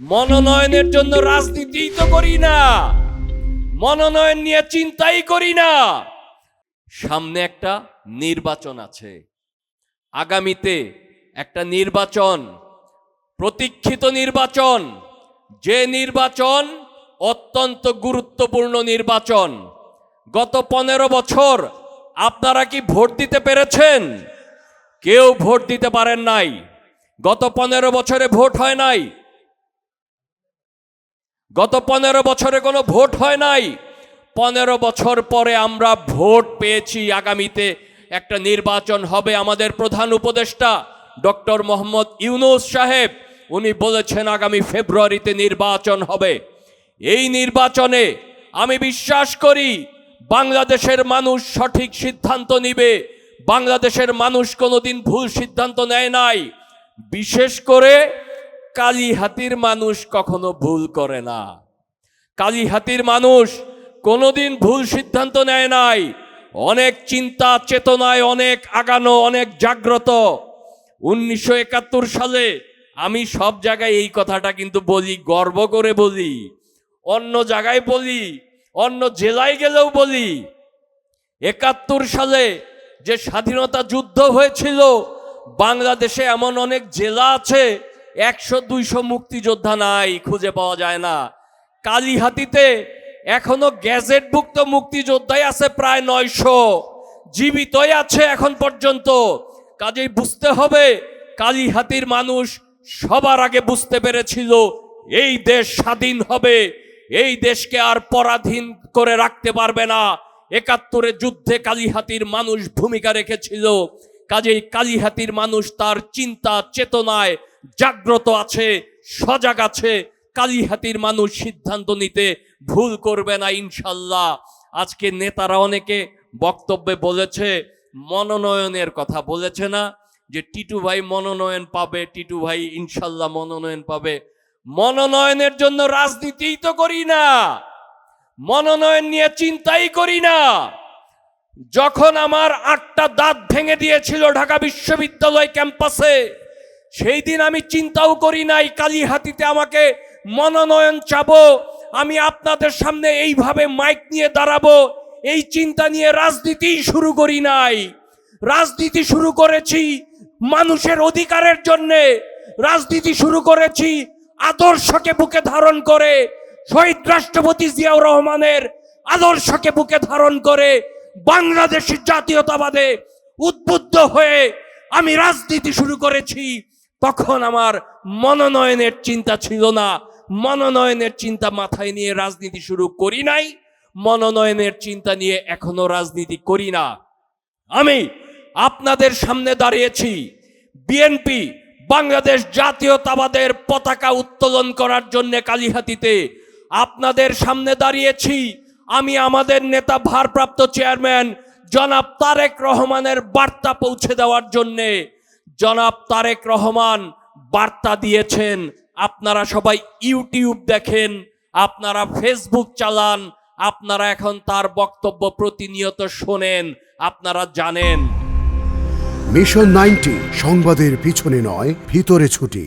মনোনয়নের জন্য রাজনীতিই তো করি না। মনোনয়ন নিয়ে চিন্তাই করি না। সামনে একটা নির্বাচন আছে। আগামীতে একটা নির্বাচন, প্রতীক্ষিত নির্বাচন। যে নির্বাচন অত্যন্ত গুরুত্বপূর্ণ নির্বাচন। গত পনেরো বছর আপনারা কি ভোট দিতে পেরেছেন? কেউ ভোট দিতে পারেন নাই। গত পনেরো বছরে ভোট হয় নাই। গত পনেরো বছরে কোনো ভোট হয় নাই। পনেরো বছর পরে আমরা ভোট পেয়েছি আগামীতে। একটা নির্বাচন হবে আমাদের প্রধান উপদেষ্টা, ডক্টর মোহাম্মদ ইউনুস সাহেব। উনি বলেছেন আগামী ফেব্রুয়ারিতে নির্বাচন হবে। এই নির্বাচনে আমি বিশ্বাস করি বাংলাদেশের মানুষ সঠিক সিদ্ধান্ত নিবে। বাংলাদেশের মানুষ কোনোদিন ভুল সিদ্ধান্ত নেয় নাই। বিশেষ করে কালীহাতির মানুষ কখনো ভুল করে না। কালী কালীহাতির মানুষ কোনোদিন ভুল সিদ্ধান্ত নেয় নাই। অনেক চিন্তা, চেতনায় অনেক আগানো, অনেক জাগ্রত। উনিশশো একাত্তর সালে আমি সব জায়গায় এই কথাটা কিন্তু বলি, গর্ব করে বলি। অন্য জায়গায় বলি, অন্য জেলায় গেলেও বলি। একাত্তর সালে যে স্বাধীনতা যুদ্ধ হয়েছিল, বাংলাদেশে এমন অনেক জেলা আছে একশো দুইশো মুক্তিযোদ্ধা নাই, খুঁজে পাওয়া যায় না। কালীহাতিতে এখনও গ্যাজেটভুক্ত মুক্তিযোদ্ধাই আছে প্রায় নয়শো। জীবিতই আছে এখন পর্যন্ত। কাজেই বুঝতে হবে, কালীহাতির মানুষ সবার আগে বুঝতে পেরেছিল, এই দেশ স্বাধীন হবে, এই দেশকে আর পরাধীন করে রাখতে পারবে না। একাত্তরে যুদ্ধে কালীহাতির মানুষ ভূমিকা রেখেছিল। কাজেই কালীহাতির মানুষ তার চিন্তা, চেতনায় জাগ্রত আছে, সজাগ আছে কালীহাতির মানুষ সিদ্ধান্ত নিতে ভুল করবে না ইনশাল্লাহ। আজকে নেতারা অনেকে বক্তব্যে বলেছে, মনোনয়নের কথা বলেছে না, যে টিটু ভাই মনোনয়ন পাবে, টিটু ভাই ইনশাল্লাহ মনোনয়ন পাবে। মনোনয়নের জন্য রাজনীতিই তো করি না, মনোনয়ন নিয়ে চিন্তাই করি না। যখন আমার আটটা দাঁত ভেঙে দিয়েছিল ঢাকা বিশ্ববিদ্যালয় ক্যাম্পাসে সেই দিন আমি চিন্তাও করি নাই কালীহাতিতে আমাকে মনোনয়ন চাবো, আমি আপনাদের সামনে এইভাবে মাইক নিয়ে দাঁড়াবো, এই চিন্তা নিয়ে রাজনীতি শুরু করি নাই। রাজনীতি শুরু করেছি মানুষের অধিকারের জন্যে, রাজনীতি শুরু করেছি আদর্শকে বুকে ধারণ করে, শহীদ রাষ্ট্রপতি জিয়াউর রহমানের আদর্শকে বুকে ধারণ করে বাংলাদেশের জাতীয়তাবাদে উদ্বুদ্ধ হয়ে আমি রাজনীতি শুরু করেছি। তখন আমার মনোনয়নের চিন্তা ছিল না। মনোনয়নের চিন্তা মাথায় নিয়ে রাজনীতি শুরু করি নাই। মনোনয়নের চিন্তা নিয়ে এখনও রাজনীতি করি না। আমি আপনাদের সামনে দাঁড়িয়েছি। বিএনপি বাংলাদেশ জাতীয়তাবাদের পতাকা উত্তোলন করার জন্য কালীহাতিতে আপনাদের সামনে দাঁড়িয়েছি। আমি আমাদের নেতা ভারপ্রাপ্ত চেয়ারম্যান জনাব তারেক রহমানের বার্তা পৌঁছে দেওয়ার জন্যে। জনাব তারেক রহমান বার্তা দিয়েছেন, আপনারা সবাই ইউটিউব দেখেন, আপনারা ফেসবুক চালান, আপনারা এখন তার বক্তব্য প্রতিনিয়ত শোনেন, আপনারা জানেন। মিশন নাইনটি সংবাদের পিছনে নয়, ভিতরে ছুটি।